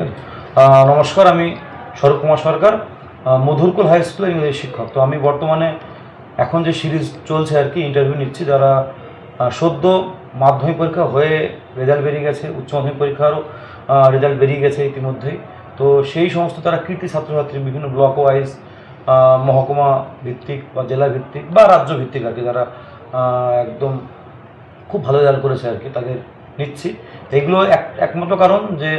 আহ, নমস্কার আমি স্বরূপ কুমার সরকার মধুরকুল হাই স্কুলের ইংরেজি শিক্ষক। তো আমি বর্তমানে এখন যে সিরিজ চলছে আর কি ইন্টারভিউ নিচ্ছি যারা সদ্য মাধ্যমিক পরীক্ষা হয়ে রেজাল্ট বেরিয়ে গেছে উচ্চ মাধ্যমিক পরীক্ষারও রেজাল্ট বেরিয়ে গেছে ইতিমধ্যেই। তো সেই সমস্ত তারা কৃতি ছাত্রছাত্রী বিভিন্ন ব্লক ওয়াইজ মহকুমা ভিত্তিক বা জেলা ভিত্তিক বা রাজ্য ভিত্তিক আর কি যারা একদম খুব ভালো রেজাল্ট করেছে আর কি তাদের নিচ্ছি। এগুলো এক একমাত্র কারণ যে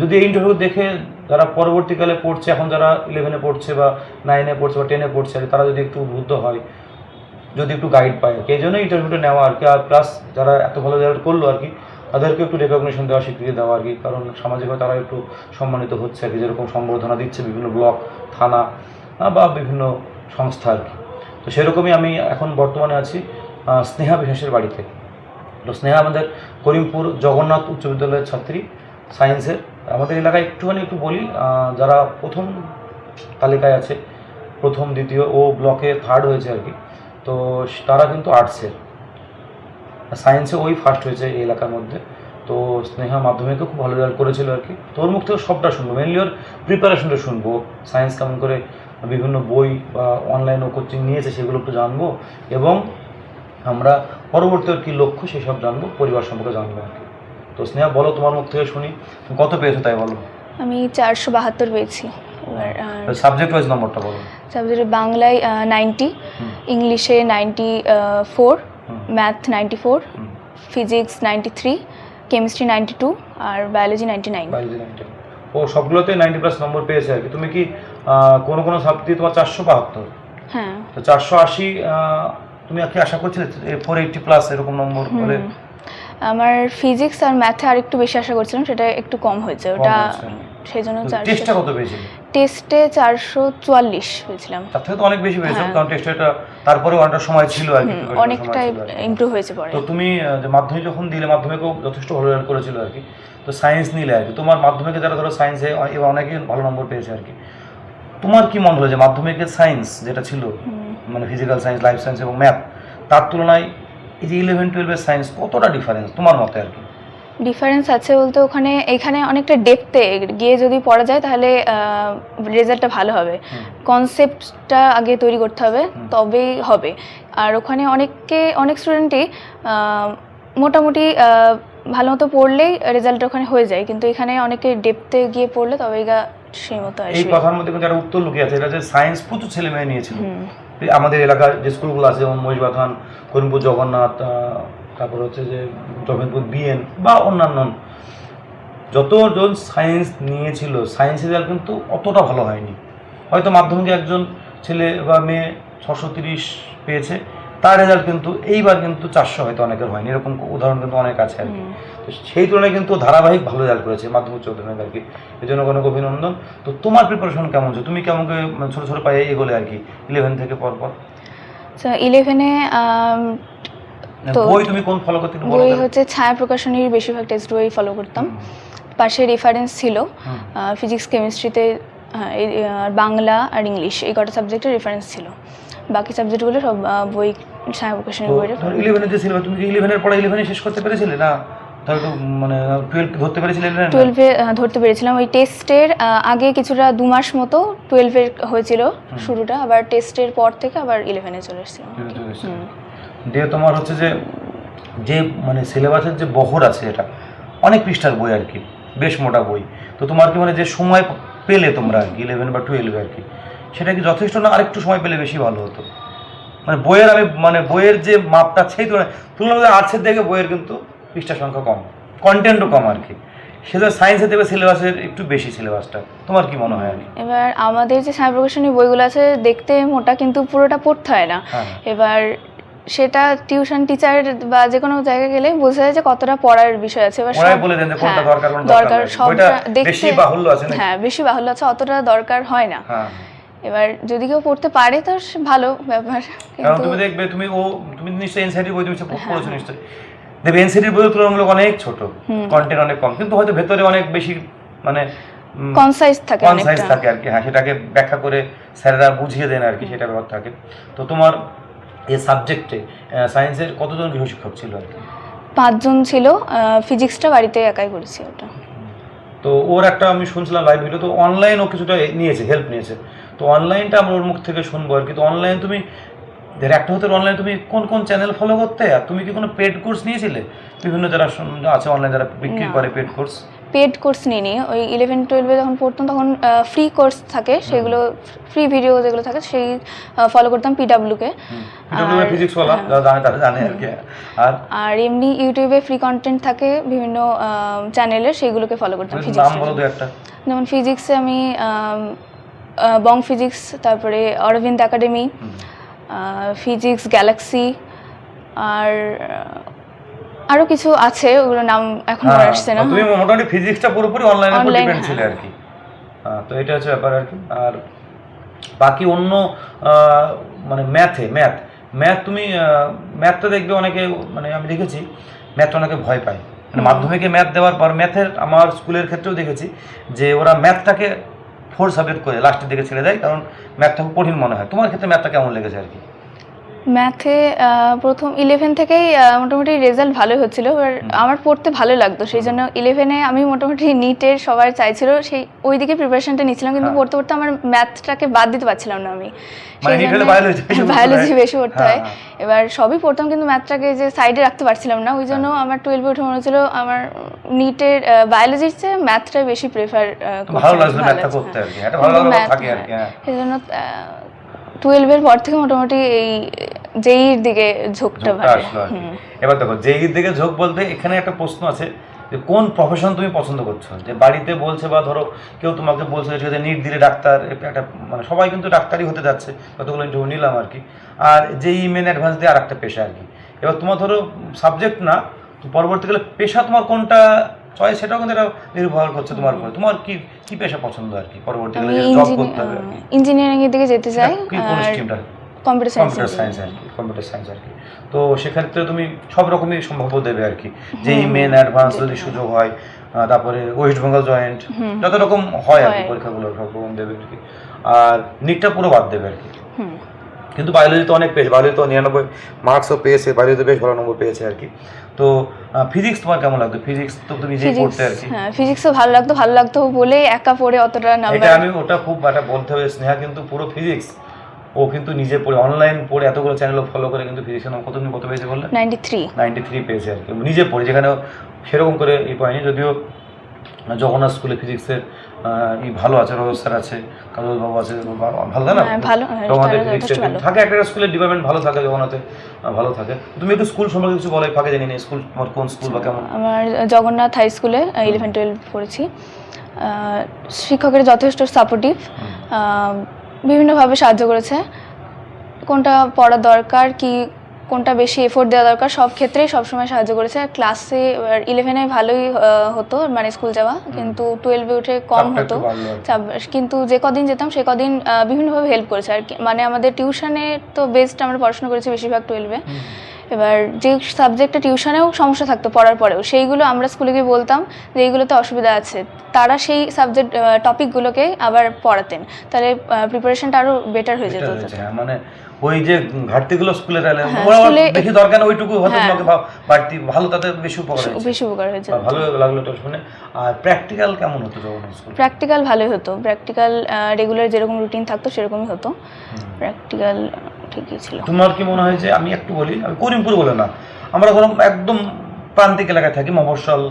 যদি এই ইন্টারভিউ দেখে যারা পরবর্তীকালে পড়ছে, এখন যারা ইলেভেনে পড়ছে বা নাইনে পড়ছে বা টেনে পড়ছে আর তারা যদি একটু উদ্বুদ্ধ হয়, যদি একটু গাইড পায় আর কি, এই জন্য ইন্টারভিউটা নেওয়া আর কি, আর প্লাস যারা এত ভালো রেজাল্ট করল আর কি তাদেরকে একটু রেকগনিশন দেওয়া স্বীকৃতি দেওয়া আর কি, কারণ সামাজিকভাবে তারা একটু সম্মানিত হচ্ছে আর কি, যেরকম সম্বর্ধনা দিচ্ছে বিভিন্ন ব্লক, থানা বা বিভিন্ন সংস্থা আর কি। তো সেরকমই আমি এখন বর্তমানে আছি স্নেহা বিশ্বাসের বাড়িতে। তো স্নেহা আমাদের করিমপুর জগন্নাথ উচ্চ বিদ্যালয়ের ছাত্রী সায়েন্সের আমাদের এলাকায় একটুখানি একটু বলি যারা প্রথম তালিকায় আছে, প্রথম, দ্বিতীয়, ও ব্লকে থার্ড হয়েছে আর কি, তো তারা কিন্তু আর্টসের সায়েন্সে ওই ফার্স্ট হয়েছে এই এলাকার মধ্যে, তো স্নেহা মাধ্যমিকে খুব ভালো রেজাল্ট করেছিল আর কি। তোর মুখ থেকে সবটা শুনব মেনলি ওর প্রিপারেশনটা শুনব সায়েন্স কেমন করে বিভিন্ন বই বা অনলাইন ও কোচিং নিয়েছে সেগুলো একটু জানব, এবং আমরা পরবর্তী কী লক্ষ্য সেসব জানব, পরিবার সম্পর্কে জানব আর কি। তো স্নেহা বলো তোমার মুখ থেকে শুনি। তুমি কত পেয়েছ তাই বলো। আমি চারশো বাহাত্তর পেয়েছি। এবার সাবজেক্ট ওয়াইজ নম্বরটা বলো। সাবজেক্টে বাংলায় নাইনটি ইংলিশে ninety four math ninety four physics ninety three chemistry ninety two আর বায়োলজি নাইনটি নাইন ও সবগুলোতে নাইনটি প্লাস নম্বর পেয়েছে আর কি। তুমি কি কোনো কোনো সাবজেক্টে তোমার চারশো বাহাত্তর? হ্যাঁ। তো চারশো আশি তুমি কি আশা করছিলে ফোর এইটটি প্লাস এরকম নম্বর। আমার ফিজিক্স আর ম্যাথে আর একটু বেশি আশা করছিলাম সেটা একটু কম হয়েছে। ওটা। সেই জন্য টেস্টটা কত পেয়েছিলে? টেস্টে চারশো চুয়াল্লিশ পেয়েছিলাম। তার থেকে তো অনেক বেশি পেয়েছ হ্যাঁ। কারণ টেস্টে এটা তারপরে অনেকটা সময় ছিল আর কি। কি। ইমপ্রুভ হয়েছে পরে। তো তুমি যে মাধ্যমিক যখন দিলে মাধ্যমিকেও যথেষ্ট ভালো রেজাল্ট করেছিল আর কি। তো সায়েন্স নিলে আর কি। তোমার মাধ্যমিকে যারা ধরো সায়েন্সে এবার অনেকেই ভালো নম্বর পেয়েছে আর কি। তোমার কি মনে হলো যে মাধ্যমিকের সায়েন্স যেটা ছিল মানে ফিজিক্যাল সায়েন্স লাইফ সায়েন্স এবং ম্যাথ তার তুলনায় এই যে ইলেভেন টুয়েলভের সায়েন্স কতটা ডিফারেন্স তোমার মতে আর কি? ডিফারেন্স আছে বলতে ওখানে এখানে অনেকটা ডেপথে গিয়ে যদি পড়া যায় তাহলে রেজাল্টটা ভালো হবে। কনসেপ্টটা আগে তৈরি করতে হবে তবেই হবে। আর ওখানে অনেককে অনেক স্টুডেন্টই মোটামুটি ভালো মতো পড়লেই রেজাল্ট ওখানে হয়ে যায়। কিন্তু এখানে অনেকে ডেপথে গিয়ে পড়লে তবেই গা সেই মতো এই আসবে। কথার মধ্যে কিন্তু একটা উত্তর লুকিয়ে আছে। এটা যে সায়েন্স প্রচুর ছেলে মেয়ে নিয়েছিল। এই আমাদের এলাকার যে স্কুলগুলো আছে, যেমন মহিষবাথান করিমপুর জগন্নাথ তারপর হচ্ছে যে জমিরপুর বিএন বা অন্যান্য, যতজন সায়েন্স নিয়েছিল সায়েন্সের রেজাল্ট কিন্তু অতটা ভালো হয়নি। হয়তো মাধ্যমিকে একজন ছেলে বা মেয়ে ছশো তিরিশ পেয়েছে তার রেজাল্ট কিন্তু এইবার কিন্তু চারশো হয়তো অনেকের হয়নি। এরকম উদাহরণ কিন্তু অনেক আছে আর কি। তো সেই তুলনায় কিন্তু ধারাবাহিক ভালো রেজাল্ট করেছে মাধ্যমিক চৌধুরী আর কি। এই জন্য অনেক অভিনন্দন তো তোমার প্রিপারেশন কেমন ছিল? তুমি কেমন করে মানে ছোটো ছোটো পায়ে এগোলে আর কি? ইলেভেন থেকে পর পর। ইলেভেনে তো- বই তুমি কোন ফলো করতে বই হচ্ছে ছায়া প্রকাশনীর বেশিরভাগ টেক্সট বই ফলো করতাম। পাশে রেফারেন্স ছিল ফিজিক্স কেমিস্ট্রিতে বাংলা আর ইংলিশ এই কটা সাবজেক্টের রেফারেন্স ছিল। বাকি সাবজেক্টগুলো সব বই প্রকাশনীর তো বইটা ইলেভেনের যে সিলেবাস তুমি কি ইলেভেনের পড়া ইলেভেনে শেষ করতে পেরেছিলে? না মানে ধরতে টুয়েলভে ধরতে পেরেছিলাম। ওই টেস্টের আগে কিছুটা দু মাস মতো টুয়েলভের হয়েছিল শুরুটা আবার টেস্টের পর থেকে আবার ইলেভেনে চলে এসেছিলাম। দিয়ে তোমার হচ্ছে যে যে মানে সিলেবাসের যে বহর আছে এটা অনেক পৃষ্ঠার বই আর কি বেশ মোটা বই। তো তোমার কি মানে যে সময় পেলে তোমরা আর কি ইলেভেন বা টুয়েলভে আর কি সেটা কি যথেষ্ট না আরেকটু সময় পেলে বেশি ভালো হতো? মানে বইয়ের আমি মানে বইয়ের যে মাপটা সেই তুলনায় তুলনায় আর্টসের দিকে বইয়ের কিন্তু পৃষ্ঠা সংখ্যা কম কন্টেন্টও কম আর কি। সেটা সায়েন্সের দেবে সিলেবাসের একটু বেশি সিলেবাসটা তোমার কি মনে হয়? এবার আমাদের যে ছায়া প্রকাশনীর বইগুলো আছে দেখতে মোটা কিন্তু পুরোটা পড়তে হয় না। হ্যাঁ। এবার সেটা টিউশন টিচার বা যে কোনো জায়গায় গেলে বোঝা যায় যে কতটা পড়ার বিষয় আছে। এবার বলে দেন কোনটা হ্যাঁ, দরকার কোনটা দরকার দরকার সবটা বইটা দেখতে বেশি বাহুল্য আছে হ্যাঁ বেশি বাহুল্য আছে অতটা দরকার হয় না। হ্যাঁ। এবার যদি কেউ পড়তে পারে তো ভালো ব্যাপার। কারণ কিন্তু তুমি দেখবে তুমি ও তুমি নিশ্চয়ই এনসিআরটি বই তুমি সে হ্যাঁ, পড়েছো নিশ্চয়ই। দেখবে এনসিআরটি বই তুলনামূলক অনেক ছোট। কন্টেন্ট অনেক কম। কিন্তু হয়তো ভেতরে অনেক বেশি মানে কনসাইজ থাকে কনসাইজ থাকে আর কি। হ্যাঁ সেটাকে ব্যাখ্যা করে স্যারেরা বুঝিয়ে দেন আর কি সেটা ব্যাপার থাকে। তো তোমার এই সাবজেক্টে সায়েন্সের কতজন গৃহশিক্ষক ছিল আর কি? পাঁচজন ছিল। ফিজিক্সটা বাড়িতে একাই করেছি ওটা। তো ওর একটা আমি শুনছিলাম লাইভ ভিডিও তো অনলাইন ও কিছুটা নিয়েছে হেল্প নিয়েছে। তো অনলাইনটা আমরা ওর মুখ থেকে শুনব আর কি। তো অনলাইন তুমি একটা হতে অনলাইন তুমি কোন কোন চ্যানেল ফলো করতে? আর তুমি কি কোনো পেড কোর্স নিয়েছিলে? বিভিন্ন যারা আছে অনলাইন যারা বিক্রি করে পেড কোর্স পেড কোর্স নিয়ে নিই ওই ইলেভেন টুয়েলভে যখন পড়তাম তখন ফ্রি কোর্স থাকে। সেগুলো ফ্রি ভিডিও যেগুলো থাকে সেই ফলো করতাম পিডাব্লিউকে আর- হ্যাঁ। আর আর? এমনি ইউটিউবে ফ্রি কন্টেন্ট থাকে বিভিন্ন চ্যানেলের সেইগুলোকে ফলো করতাম ফিজিক্স যেমন ফিজিক্সে আমি বং ফিজিক্স তারপরে অরবিন্দ একাডেমি ফিজিক্স গ্যালাক্সি আর আরও কিছু আছে ওগুলো নাম এখন মনে হ্যাঁ, আসছে না। তুমি মোটামুটি ফিজিক্সটা পুরোপুরি অনলাইনের উপর ডিপেন্ড ছিলে। আর কি। তো এটা হচ্ছে ব্যাপার আর কি। আর বাকি অন্য মানে ম্যাথে ম্যাথ ম্যাথ তুমি ম্যাথটা দেখবে অনেকে মানে আমি দেখেছি ম্যাথটা অনেকে ভয় পায়। মানে মাধ্যমিকে ম্যাথ দেওয়ার পর ম্যাথের আমার স্কুলের ক্ষেত্রেও দেখেছি যে ওরা ম্যাথটাকে ফোর সাবজেক্ট করে লাস্টের দিকে ছেড়ে দেয়, কারণ ম্যাথটা খুব কঠিন মনে হয়। তোমার ক্ষেত্রে ম্যাথটা কেমন লেগেছে আর কি? ম্যাথে প্রথম ইলেভেন থেকেই মোটামুটি রেজাল্ট ভালোই হচ্ছিল এবার আমার পড়তে ভালো লাগতো সেই জন্য ইলেভেনে আমি মোটামুটি নিটের সবাই চাইছিল সেই ওই দিকে প্রিপারেশনটা নিচ্ছিলাম কিন্তু হ্যাঁ। পড়তে পড়তে আমার ম্যাথটাকে বাদ দিতে পারছিলাম না আমি। মানে হলে biology বেশি পড়তে বায়োলজি বেশি পড়তে হয় হ্যাঁ, এবার সবই পড়তাম কিন্তু ম্যাথটাকে যে সাইডে রাখতে পারছিলাম না ওই জন্য আমার টুয়েলভে উঠে মনে হচ্ছিল আমার নিটের বায়োলজির চেয়ে ম্যাথটাই বেশি প্রেফার ভালো লাগছে ম্যাথটা করতে আর কি একটা ভালো math, থাকে আর কি হ্যাঁ। সেই জন্য টুয়েলভের পর থেকে মোটামুটি এই জেইর দিকে ঝোঁকটা। হুম। এবার দেখো যেই দিকে ঝোঁক বলতে এখানে একটা প্রশ্ন আছে যে কোন প্রফেশন তুমি পছন্দ করছ যে বাড়িতে বলছে বা ধরো কেউ তোমাকে বলছে যে নিট দিলে ডাক্তার একটা মানে সবাই কিন্তু ডাক্তারই হতে যাচ্ছে কতগুলো ইন্টারভিউ নিলাম আর কি আর যেই মেন অ্যাডভান্স দিয়ে আর একটা পেশা আর কি এবার তোমার ধরো সাবজেক্ট না পরবর্তীকালে পেশা তোমার কোনটা চয়েস সেটাও কিন্তু এটা নির্ভর করছে তোমার উপরে। তোমার কি কি পেশা পছন্দ আর কি? পরবর্তীকালে জব করতে হবে ইঞ্জিনিয়ারিং এর দিকে যেতে চাই কি কোন স্ট্রিমটা কম্পিউটার সায়েন্স কম্পিউটার সায়েন্স আর কি কম্পিউটার সায়েন্স আর কি। তো সেক্ষেত্রে তুমি সব রকমই সম্ভাব্য দেবে আর কি। যেই মেন অ্যাডভান্স যদি। সুযোগ হয় তারপরে ওয়েস্ট বেঙ্গল জয়েন্ট যত রকম হয় আর কি। পরীক্ষাগুলো সব রকম দেবে আর কি। আর নিটটা পুরো বাদ দেবে আর কি। কিন্তু বায়োলজি তো অনেক পেয়েছে বায়োলজি তো নিরানব্বই মার্কসও পেয়েছে বায়োলজিতে বেশ ভালো নম্বর পেয়েছে আর কি। তো ফিজিক্স তোমার কেমন লাগতো? ফিজিক্স তো তুমি নিজেই পড়তে আর কি। হ্যাঁ ফিজিক্সও ভালো লাগতো ভালো লাগতো বলে একা পড়ে অতটা এটা আমি ওটা খুব একটা বলতে হবে স্নেহা কিন্তু পুরো ফিজিক্স ও কিন্তু নিজে পড়ে অনলাইন পড়ে এতগুলো চ্যানেল ফলো করে কিন্তু ফিজিক্সের নাম কত তুমি কত পেয়েছে বললে? নাইনটি থ্রি নাইনটি থ্রি পেয়েছে আর কি। নিজে পড়ে যেখানে সেরকম করে ই পায়নি যদিও জগন্নাথ স্কুলে ফিজিক্সের ই ভালো আছে রজত স্যার আছে কাজল বাবু আছে ভালো না? হ্যাঁ, ভালো, হ্যাঁ, জগন্নাথের ফিজিক্সের থাকে একটা স্কুলের ডিপার্টমেন্ট ভালো থাকে জগন্নাথে ভালো থাকে। তুমি একটু স্কুল সম্পর্কে কিছু বলো ফাঁকে জানি না স্কুল তোমার কোন স্কুল বা কেমন? আমার জগন্নাথ হাই স্কুলে ইলেভেন টুয়েলভ পড়েছি। শিক্ষকের যথেষ্ট সাপোর্টিভ বিভিন্নভাবে সাহায্য করেছে। কোনটা পড়া দরকার কি কোনটা বেশি এফোর্ট দেওয়া দরকার সব ক্ষেত্রেই সবসময় সাহায্য করেছে। আর ক্লাসে ইলেভেনে ভালোই হতো মানে স্কুল যাওয়া। কিন্তু টুয়েলভে উঠে কম হতো। কিন্তু যে কদিন যেতাম সে কদিন বিভিন্নভাবে হেল্প করেছে। আর কি মানে আমাদের টিউশনে তো বেস্ট আমরা পড়াশোনা করেছি বেশিরভাগ টুয়েলভে। এবার যে সাবজেক্টে টিউশনেও সমস্যা থাকতো পড়ার পরেও সেইগুলো আমরা স্কুলে গিয়ে বলতাম যে এইগুলোতে অসুবিধা আছে। তারা সেই সাবজেক্ট টপিকগুলোকে আবার পড়াতেন। তাহলে প্রিপারেশনটা আরও বেটার হয়ে যেত। হ্যাঁ, মানে ওই যে ঘাটতিগুলো স্কুলে তাহলে হ্যাঁ, বেশি দরকার ওইটুকু হয়তো হ্যাঁ। তোমাকে বাড়তি ভালো তাতে বেশি উপকার হয়েছে বেশি উপকার হয়ে যেত ভালো লাগল এটা শুনে। আর প্র্যাকটিক্যাল কেমন হতো জগন্নাথ স্কুল প্র্যাকটিক্যাল ভালোই হতো। প্র্যাকটিক্যাল রেগুলার যেরকম রুটিন থাকতো সেরকমই হতো। প্র্যাকটিক্যাল ঠিকই ছিল তোমার কি মনে হয় যে আমি একটু বলি? আমি করিমপুর বলে না। আমরা ধরো একদম প্রান্তিক এলাকায় থাকি, মফস্বল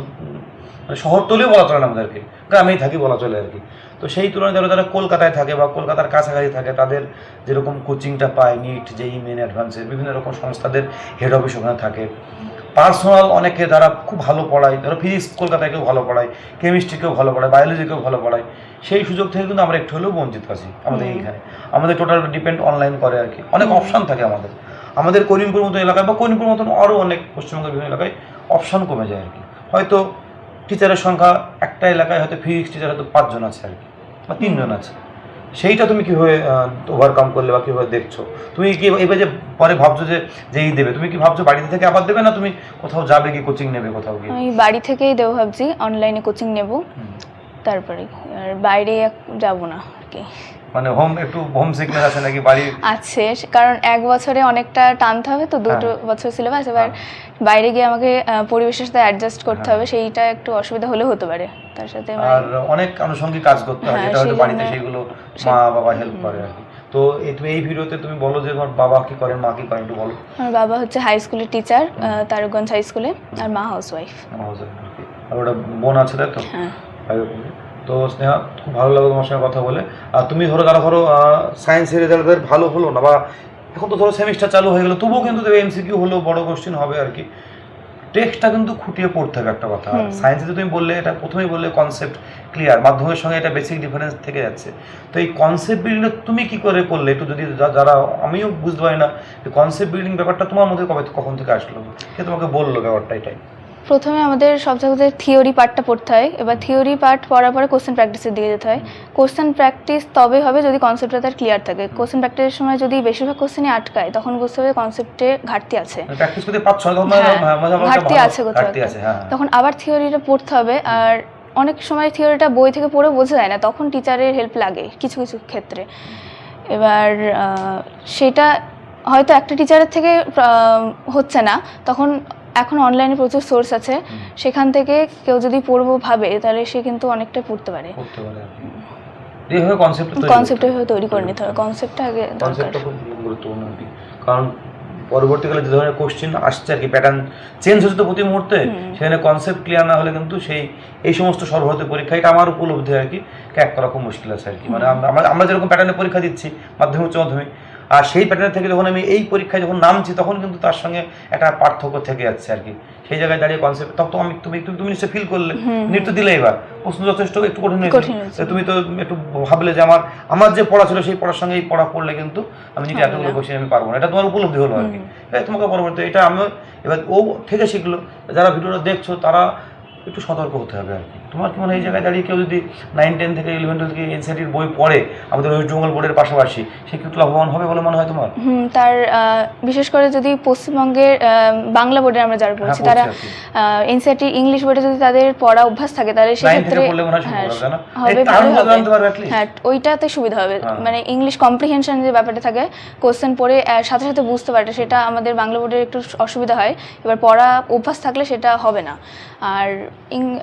শহরতলেও মানে বলা চলে না আমাদেরকে। গ্রামেই থাকি বলা চলে আর কি। তো সেই তুলনায় যারা যারা কলকাতায় থাকে বা কলকাতার কাছাকাছি থাকে, তাদের যেরকম কোচিংটা পায় নিট যেই মেন অ্যাডভান্সের বিভিন্ন রকম সংস্থাদের হেড অফিস ওখানে থাকে। পার্সোনাল অনেকে যারা খুব ভালো পড়ায় ধরো ফিজিক্স কলকাতায় কেউ ভালো পড়ায় কেমিস্ট্রিকেও ভালো পড়ায় বায়োলজিকেও ভালো পড়ায় সেই সুযোগ থেকে কিন্তু আমরা একটু হলেও বঞ্চিত আছি আমাদের। এইখানে। আমাদের টোটাল ডিপেন্ড অনলাইন করে আর কি। অনেক অপশান থাকে আমাদের। আমাদের করিমপুর মতো এলাকায় বা করিমপুর মতন আরও অনেক পশ্চিমবঙ্গের বিভিন্ন এলাকায় অপশান কমে যায় আর কি। হয়তো টিচারের সংখ্যা একটা এলাকায় হয়তো ফিজিক্স টিচার হয়তো পাঁচজন আছে আর কি বা তিনজন আছে। সেইটা তুমি কীভাবে ওভারকাম করলে বা কীভাবে দেখছ? তুমি কি এবার যে পরে ভাবছ যে যেই দেবে তুমি কি ভাবছ বাড়িতে থেকে আবার দেবে না তুমি কোথাও যাবে কি কোচিং নেবে কোথাও গিয়ে? আমি বাড়ি থেকেই দেবো ভাবছি অনলাইনে কোচিং নেব তারপরে আর বাইরে যাব না আর কি। মানে হোম একটু হোম সিকনেস আছে নাকি বাড়ি আছে কারণ এক বছরে অনেকটা টানতে হবে তো দুটো হ্যাঁ। বছর সিলেবাস এবার বাইরে গিয়ে আমাকে পরিবেশের সাথে অ্যাডজাস্ট করতে হ্যাঁ। হবে সেইটা একটু অসুবিধা হলেও হতে পারে তার সাথে মানে আর অনেক আনুষঙ্গিক কাজ করতে হয় হ্যাঁ, যেটা হয়তো বাড়িতে জন্য- সেইগুলো সে- মা বাবা হেল্প করে আর কি। তো তুমি এই ভিডিওতে তুমি বলো যে তোমার বাবা কি করেন মা কি করেন একটু বলো। আমার বাবা হচ্ছে হাই স্কুলের টিচার তারকগঞ্জ হাই স্কুলে আর মা হাউস ওয়াইফ আর ওটা বোন আছে তাই তো? হ্যাঁ। তো স্নেহা খুব ভালো লাগল তোমার সঙ্গে কথা বলে। আর তুমি ধরো যারা ধরো সায়েন্সের রেজাল্ট ভালো হলো না বা এখন তো ধরো সেমিস্টার চালু হয়ে গেলো তবুও কিন্তু এমসিকিউ হলো বড় কোশ্চেন হবে আর কি। টেক্সটটা কিন্তু খুঁটিয়ে পড়তে হবে একটা কথা। সায়েন্সে তুমি বললে এটা প্রথমেই বললে কনসেপ্ট ক্লিয়ার মাধ্যমের সঙ্গে এটা বেসিক ডিফারেন্স থেকে যাচ্ছে। তো এই কনসেপ্ট বিল্ডিংটা তুমি কি করে করলে? একটু যদি যারা আমিও বুঝতে পারি না কনসেপ্ট বিল্ডিং ব্যাপারটা তোমার মধ্যে কবে কখন থেকে আসলো? কে তোমাকে বলল ব্যাপারটা এটাই? প্রথমে আমাদের সব জায়গাতে থিওরি পার্টটা পড়তে হয়। এবার থিওরি পার্ট পড়ার পরে কোশ্চেন প্র্যাকটিসের দিকে যেতে হয়। কোশ্চেন প্র্যাকটিস তবে হবে যদি কনসেপ্টটা তার ক্লিয়ার থাকে। কোশ্চেন প্র্যাকটিসের সময় যদি বেশিরভাগ কোশ্চেনই আটকায় তখন বুঝতে হবে কনসেপ্টে ঘাটতি আছে। প্র্যাকটিস করতে পারছ না তখন হ্যাঁ, ঘাটতি আছে কোথাও হ্যাঁ। তখন আবার থিওরিটা পড়তে হবে। আর অনেক সময় থিওরিটা বই থেকে পড়ে বোঝা যায় না তখন টিচারের হেল্প লাগে কিছু কিছু ক্ষেত্রে। এবার সেটা হয়তো একটা টিচারের থেকে হচ্ছে না। তখন এখন অনলাইনে প্রচুর সোর্স আছে। সেখান থেকে কেউ যদি পড়ব ভাবে তাহলে সে কিন্তু অনেকটা পড়তে পারে। এইভাবে কনসেপ্ট তৈরি করে নিতে হবে। কনসেপ্টটা আগে কনসেপ্টটা খুব গুরুত্বপূর্ণ কারণ পরবর্তীকালে যে ধরনের কোশ্চেন আসছে আর কি প্যাটার্ন চেঞ্জ হচ্ছে তো প্রতি মুহূর্তে সেখানে কনসেপ্ট ক্লিয়ার না হলে কিন্তু সেই এই সমস্ত সর্বভারতীয় পরীক্ষা এটা আমার উপলব্ধি আর কি করা খুব মুশকিল আছে আর কি। মানে আমরা আমরা যেরকম প্যাটার্নে পরীক্ষা দিচ্ছি মাধ্যমিক উচ্চ মাধ্যমিক আর সেই প্যাটার্ন থেকে যখন আমি এই পরীক্ষায় যখন নামছি তখন কিন্তু তার সঙ্গে একটা পার্থক্য থেকে যাচ্ছে আর কি। সেই জায়গায় দাঁড়িয়ে কনসেপ্ট তখন তো আমি তুমি তুমি তুমি নিশ্চয়ই ফিল করলে। তো দিলে এবার। প্রশ্ন যথেষ্ট একটু কঠিন হয়েছে। তুমি তো একটু ভাবলে যে আমার আমার যে পড়া ছিল সেই পড়ার সঙ্গে এই পড়া পড়লে কিন্তু আমি নিজে এতগুলো। কোশ্চেন আমি পারব না। এটা তোমার উপলব্ধি হলো আর কি। তোমাকে পরবর্তী এটা আমি এবার ও থেকে শিখলো। যারা ভিডিওটা দেখছ তারা একটু সতর্ক হতে হবে আর কি। তোমার কি মনে হয় এই জায়গায় দাঁড়িয়ে কেউ যদি নাইন টেন থেকে ইলেভেন টুয়েলভ থেকে এনসিআরটির বই পড়ে আমাদের ওয়েস্ট বেঙ্গল বোর্ডের পাশাপাশি সে কিন্তু লাভবান হবে বলে মনে হয় তোমার? তার বিশেষ করে যদি পশ্চিমবঙ্গের বাংলা বোর্ডে আমরা যারা হ্যাঁ পড়ছি তারা আর এনসিআরটি ইংলিশ বোর্ডে যদি তাদের পড়া অভ্যাস থাকে তাহলে সেক্ষেত্রে হয় হ্যাঁ। হ্যাঁ ওইটাতে সুবিধা হবে। হ্যাঁ। মানে ইংলিশ কম্প্রিহেনশন যে ব্যাপারটা থাকে কোশ্চেন পড়ে সাথে সাথে বুঝতে পারে সেটা আমাদের বাংলা বোর্ডের একটু অসুবিধা হয়। এবার পড়া অভ্যাস থাকলে সেটা হবে না। আর ইং-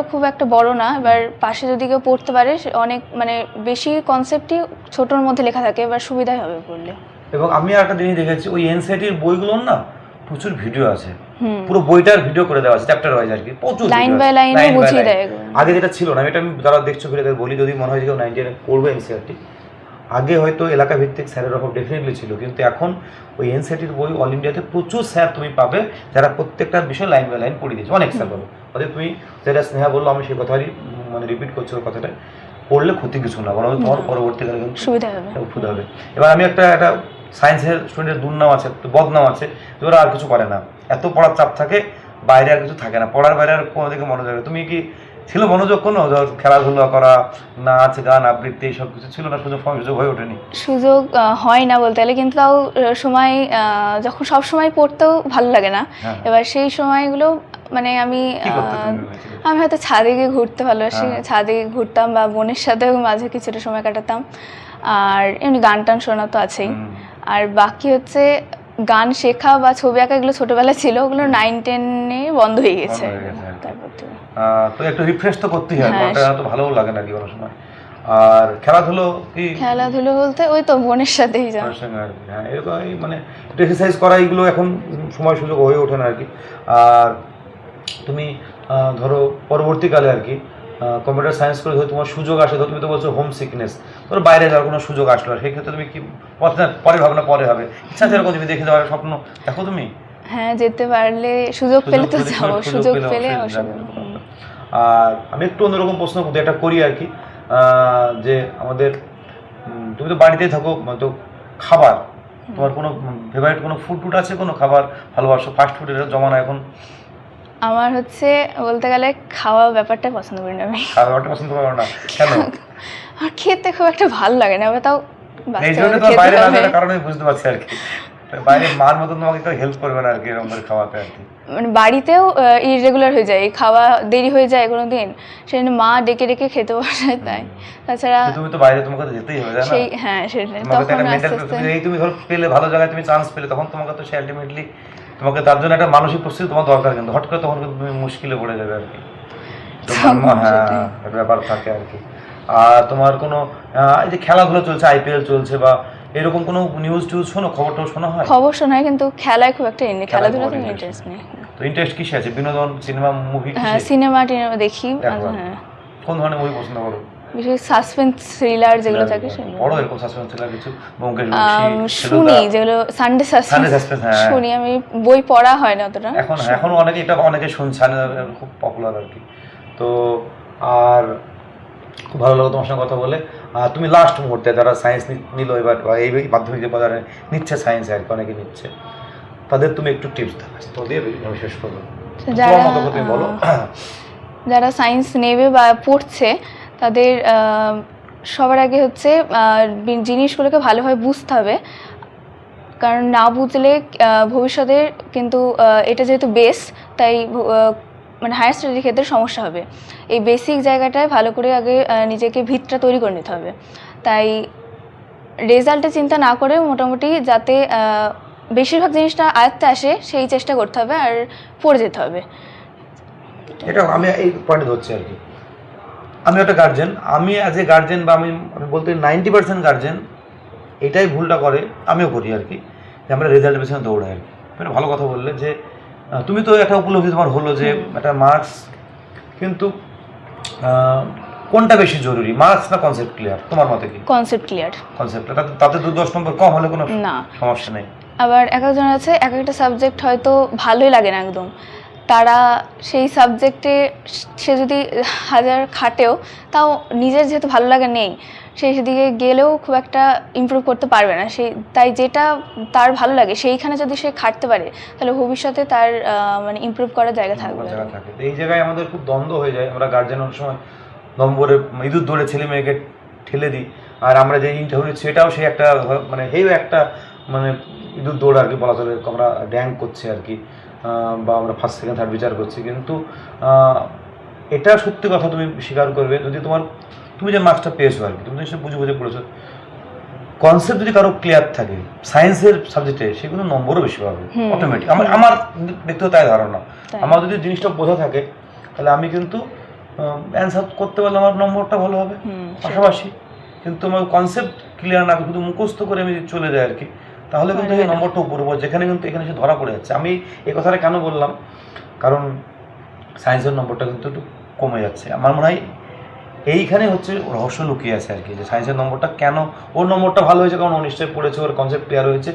আহ, খুব একটা বড় না। এবার পাশে যদি কেউ পড়তে পারে অনেক মানে বেশি কনসেপ্টই ছোটোর মধ্যে লেখা থাকে এবার সুবিধাই হবে পড়লে। এবং আমি আর একটা জিনিস দেখেছি ওই এনসিআরটির বইগুলোর না প্রচুর ভিডিও আছে। পুরো বইটার ভিডিও করে দেওয়া আছে চ্যাপ্টার ওয়াইজ আর কি। প্রচুর লাইন বাই। লাইনে বুঝিয়ে দেয় আগে যেটা ছিল না এটা আমি যারা দেখছ ভিডিও বলি যদি মনে হয় যে কেউ নাইন টেনে পড়বে এনসিআরটি আগে হয়তো এলাকা ভিত্তিক স্যারের অভাব ডেফিনেটলি ছিল কিন্তু এখন ওই এনসিআরটির বই অল ইন্ডিয়াতে প্রচুর স্যার তুমি পাবে যারা প্রত্যেকটা বিষয় লাইন বাই লাইন পড়িয়ে দিয়েছে। অনেক স্যার পাবে। অতএব তুমি যেটা স্নেহা বলল আমি সেই কথাই মানে রিপিট করছি ওর কথাটা পড়লে ক্ষতি কিছু না বরং তোমার পরবর্তীকালে কিন্তু সুবিধা হবে। সুবিধা হবে। এবার আমি একটা একটা সায়েন্সের স্টুডেন্টের দুর্নাম আছে বদনাম আছে ওরা আর কিছু করে না। এত পড়ার চাপ থাকে বাইরে আর কিছু থাকে না। পড়ার বাইরে আর কোনো দিকে মনোযোগ নেই। তুমি কি ছিল মনোযোগ কোনো? খেলাধুলা করা নাচ গান আবৃত্তি এইসব কিছু ছিল না? সুযোগ সুযোগ হয়ে ওঠেনি? সুযোগ হয় না বলতে গেলে। কিন্তু তাও সময় যখন সব সময় পড়তেও ভালো লাগে না হ্যাঁ। এবার সেই সময়গুলো মানে আমি? আমি হয়তো ছাদে গিয়ে ঘুরতে ভালোবাসি। হ্যাঁ। ছাদে গিয়ে ঘুরতাম বা বোনের সাথেও মাঝে কিছুটা সময় কাটাতাম। আর এমনি গান টান শোনা তো আছেই। আর বাকি হচ্ছে গান শেখা বা ছবি আঁকা এগুলো ছোটবেলা ছিল। ওগুলো নাইন টেনে বন্ধ হয়ে গেছে। হয়ে। তারপর তো একটু রিফ্রেশ তো করতেই হয় হ্যাঁ। মনটা তো ভালোও লাগে না কি কোনো সময়। আর খেলাধুলো কি? খেলাধুলো বলতে ওই তো বোনের সাথেই যা সঙ্গে আর কি হ্যাঁ এরকম মানে একটু এক্সারসাইজ করা এইগুলো এখন সময় সুযোগ হয়ে ওঠে না আর কি। আর তুমি ধরো পরবর্তীকালে আর কি কম্পিউটার সায়েন্স করে ধরো তোমার সুযোগ আসে ধরো তুমি তো বলছো হোম সিকনেস ধরো বাইরে যাওয়ার কোনো সুযোগ আসলো সেই ক্ষেত্রে তুমি কি পরে ভাবে না পরে হবে। ইচ্ছা আছে এরকম তুমি দেখে যাওয়ার স্বপ্ন দেখো তুমি? হ্যাঁ যেতে পারলে সুযোগ পেলে তো যাব সুযোগ পেলে। আর আমি একটু অন্যরকম প্রশ্ন এটা করি আর কি। যে আমাদের তুমি তো বাড়িতেই থাকো তো খাবার তোমার কোনো ফেভারিট কোনো ফুড টুড আছে? কোনো খাবার ভালোবাসো? ফাস্ট ফুডের জমানা এখন? আমার হচ্ছে বলতে গেলে খাওয়া ব্যাপারটা পছন্দ করি না আমি। খাবারটা পছন্দ করো না? কেন? আমার খেতে খুব একটা ভালো লাগে না তাও এই বাচ্চা জন্য মানুষ বাইরে না। কারণে বুঝতে পারছি আর কি। বাইরে মার মতন তোমাকে কেউ হেল্প করবে না আর কি এরকম করে খাওয়াতে আর কি। মানে বাড়িতেও ইরেগুলার হয়ে যায় খাওয়া দেরি হয়ে যায় কোনো দিন মা ডেকে ডেকে খেতে বসায় তাই। তাছাড়া তুমি তো বাইরে তোমাকে তো যেতেই হবে সেই হ্যাঁ সেটাই। তখন এই তুমি ধরো পেলে ভালো জায়গায় তুমি চান্স পেলে তখন তোমাকে তো সে আলটিমেটলি তোমাকে তার জন্য একটা মানসিক প্রস্তুতি তোমার দরকার কিন্তু। হট করে তখন তুমি মুশকিলে পড়ে যাবে আর কি। হ্যাঁ ব্যাপার থাকে আর কি। আর তোমার কোনো এই যে খেলাধুলো চলছে আইপিএল চলছে বা এরকম কোনো নিউজ টিউজ শোনো খবর টবর শোনা হয়? খবর শোনায় কিন্তু খেলায় খুব একটা খেলায় খেলাধুলাতে খুব ইন্টারেস্ট নেই। তো ইন্টারেস্ট কিসে আছে? বিনোদন সিনেমা মুভি হ্যাঁ সিনেমা টিনেমা দেখি হ্যাঁ। কোন ধরনের মুভি পছন্দ করো? বিশেষ সাসপেন্স থ্রিলার যেগুলো থাকে সেগুলো। বড় এরকম সাসপেন্স থ্রিলার কিছু? ব্যোমকেশ শুনি যেগুলো সানডে Sunday সাসপেন্স হ্যাঁ। শুনি আমি বই পড়া হয় না অতটা। এখন এখন অনেকে এটা অনেকে শুনছে খুব পপুলার আর কি। তো আর খুব ভালো লাগল তোমার সঙ্গে কথা বলে। আর তুমি লাস্ট মুহূর্তে যারা সায়েন্স নিল এবার বা এই মাধ্যমিক যে বাজারে নিচ্ছে সায়েন্স আর কি অনেকে নিচ্ছে তাদের তুমি একটু টিপস দাও। তো দিয়ে আমি শেষ করব। যারা, বলো। যারা সায়েন্স নেবে বা পড়ছে তাদের সবার আগে হচ্ছে জিনিসগুলোকে ভালোভাবে বুঝতে হবে। কারণ না বুঝলে ভবিষ্যতের কিন্তু এটা যেহেতু বেস তাই মানে হায়ার স্টাডির ক্ষেত্রে সমস্যা হবে। এই বেসিক জায়গাটায় ভালো করে আগে নিজেকে ভিতটা তৈরি করে নিতে হবে। তাই রেজাল্টে চিন্তা না করে মোটামুটি যাতে বেশিরভাগ জিনিসটা আয়ত্তে আসে, সেই চেষ্টা করতে হবে আর পড়ে যেতে হবে। এটা আমি এই পয়েন্টে ধরছি আর কি। আমি একটা গার্জেন আমি অ্যাজ এ গার্জেন বা আমি আমি বলতে নাইনটি পার্সেন্ট গার্জেন এটাই ভুলটা করে, আমিও করি আর কি। যে আমরা রেজাল্টের পেছনে দৌড়াই আর কি। ভালো কথা বললে যে তুমি তো একটা উপলব্ধি তোমার হলো যে একটা মার্কস কিন্তু কোনটা বেশি জরুরি? মার্কস না কনসেপ্ট ক্লিয়ার তোমার মতে কি? কনসেপ্ট ক্লিয়ার কনসেপ্টটা তাতে তাতে দু দশ নম্বর কম হলে কোনো না। সমস্যা নেই। আবার এক একজন আছে এক একটা সাবজেক্ট হয়তো ভালোই লাগে না একদম। তারা সেই সাবজেক্টে সে যদি হাজার খাটেও তাও নিজের যেহেতু ভালো লাগে নেই সেই সেদিকে গেলেও খুব একটা ইমপ্রুভ করতে পারবে না। সেই তাই যেটা তার ভালো লাগে সেইখানে যদি সে খাটতে পারে তাহলে ভবিষ্যতে তার মানে ইমপ্রুভ করার জায়গা থাকবে। জায়গা থাকে এই জায়গায় আমাদের খুব দ্বন্দ্ব হয়ে যায়। আমরা গার্জেন অনেক সময় নম্বরে ইঁদুর দৌড়ে ছেলে মেয়েকে ঠেলে দিই। আর আমরা যে ইন্টারভিউ সেটাও সে একটা মানে এই একটা মানে ইঁদুর দৌড় আর কি বলা চলে আমরা র্যাঙ্ক করছি আর কি। বা আমরা ফার্স্ট সেকেন্ড থার্ড বিচার করছি। কিন্তু এটা সত্যি কথা তুমি স্বীকার করবে। যদি তোমার তুমি যে মার্কসটা পেয়েছ আর কি তুমি নিশ্চয়ই বুঝে বুঝে পড়েছো। কনসেপ্ট যদি কারও ক্লিয়ার থাকে সায়েন্সের সাবজেক্টে সেগুলো নম্বরও বেশি পাবে অটোমেটিক আমার আমার ব্যক্তিগত তাই ধারণা। আমার যদি জিনিসটা বোঝা থাকে তাহলে আমি কিন্তু অ্যান্সার করতে পারলে আমার নম্বরটা ভালো হবে। পাশাপাশি কিন্তু আমার কনসেপ্ট ক্লিয়ার না শুধু মুখস্থ করে আমি যদি চলে যাই আর কি তাহলে কিন্তু এই নম্বরটা উপর উপর যেখানে কিন্তু এখানে সে ধরা পড়ে যাচ্ছে। আমি এই কথাটা কেন বললাম? কারণ সায়েন্সের নম্বরটা কিন্তু একটু কমে যাচ্ছে। আমার মনে হয় এইখানে হচ্ছে রহস্য লুকিয়ে আছে আর কি যে সায়েন্সের নম্বরটা কেন ওর নম্বরটা ভালো হয়েছে কারণ ও নিশ্চয়ই পড়েছে ওর কনসেপ্ট ক্লিয়ার হয়েছে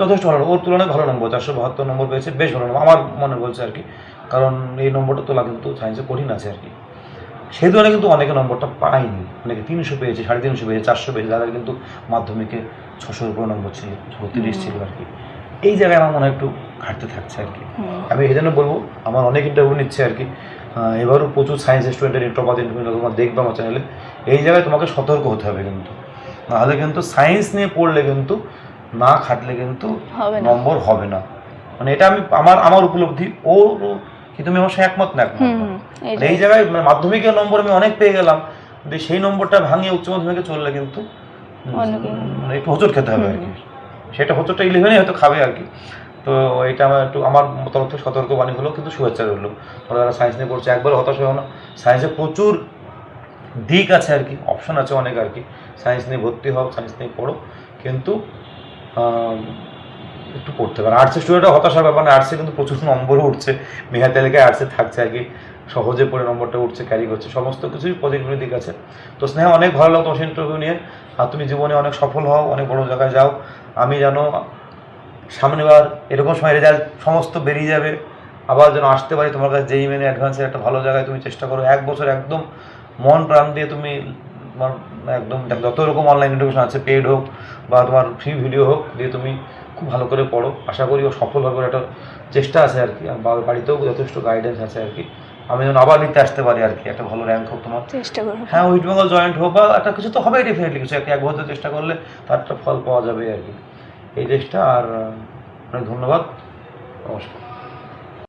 যথেষ্ট ভালো। ওর তুলনায় ভালো নম্বর চারশো বাহাত্তর নম্বর পেয়েছে বেশ ভালো নম্বর আমার মনে বলছে আর কি কারণ এই নম্বরটা তোলা কিন্তু সায়েন্সে কঠিন আছে আর কি। সেই তুলনায় কিন্তু অনেকে নম্বরটা পায়নি অনেকে তিনশো পেয়েছে সাড়ে তিনশো পেয়েছে চারশো পেয়েছে যাদের কিন্তু মাধ্যমিকে ছশোর উপর নম্বর ছিল ছত্রিশ ছিল আর কি। এই জায়গায় আমার মনে হয় একটু ঘাটতে থাকছে আর কি। আমি এই জন্য বলব আমার অনেক ইন্টারভিউ নিচ্ছে আর কি এবারও প্রচুর সায়েন্স স্টুডেন্টের ইন্টারপাত ইন্টারভিউ তোমার দেখবে আমার চ্যানেলে এই জায়গায় তোমাকে সতর্ক হতে হবে কিন্তু। নাহলে কিন্তু সায়েন্স নিয়ে পড়লে কিন্তু না খাটলে কিন্তু নম্বর হবে না। মানে এটা আমি আমার আমার উপলব্ধি। ও কি তুমি আমার সাথে একমত না একমত? মানে। এই জায়গায় মানে মাধ্যমিকের নম্বর আমি অনেক পেয়ে গেলাম কিন্তু সেই নম্বরটা ভাঙিয়ে উচ্চ মাধ্যমিকে চললে কিন্তু মানে একটু হোঁচট খেতে হবে আর কি। সেটা হোঁচটটা ইলেভেনে হয়তো খাবে আর কি। তো এটা আমার একটু, আমার তরফ থেকে সতর্কবাণী হলো, কিন্তু শুভেচ্ছা রইল। তোমরা যারা সায়েন্স নিয়ে পড়ছে একবার হতাশ হও না। সায়েন্সে প্রচুর দিক আছে আর কি অপশন আছে অনেক আর কি। সায়েন্স নিয়ে ভর্তি হও সায়েন্স নিয়ে পড়ো, কিন্তু একটু পড়তে পারে আর্টসের স্টুডেন্টরা হতাশার ব্যাপার না আর্টসে কিন্তু প্রচুর নম্বরও উঠছে। মেঘা তালিকায় আর্টসে থাকছে আর কি, সহজে পড়ে নম্বরটা উঠছে ক্যারি করছে, সমস্ত কিছুই পজিটিভ দিক আছে। তো স্নেহ, অনেক ভালো লাগতো তোমার ইন্টারভিউ নিয়ে। আর তুমি জীবনে অনেক সফল হও, অনেক বড় জায়গায় যাও। আমি জানো সামনেবার এরকম সময় রেজাল্ট সমস্ত বেরিয়ে যাবে। আবার যেন আসতে পারি তোমার কাছে যেই মেনে অ্যাডভান্সের একটা ভালো জায়গায় তুমি চেষ্টা করো। এক বছর একদম মন প্রাণ দিয়ে তুমি তোমার একদম দেখো যত রকম অনলাইন এডুকেশন আছে পেড হোক বা তোমার ফ্রি ভিডিও হোক দিয়ে তুমি খুব ভালো করে পড়ো। আশা করি ও সফল হবে একটা চেষ্টা আছে আর কি। বাড়িতেও যথেষ্ট গাইডেন্স আছে আর কি। আমি যেন আবার নিতে আসতে পারি আর কি একটা ভালো র্যাঙ্ক হোক তোমার। চেষ্টা করব হ্যাঁ ওয়েস্ট বেঙ্গল জয়েন্ট হোক বা একটা কিছু তো হবেই ডেফিনেটলি কিছু এক বছর চেষ্টা করলে তার একটা ফল পাওয়া যাবে আর কি। এই দেশটা আর অনেক ধন্যবাদ নমস্কার।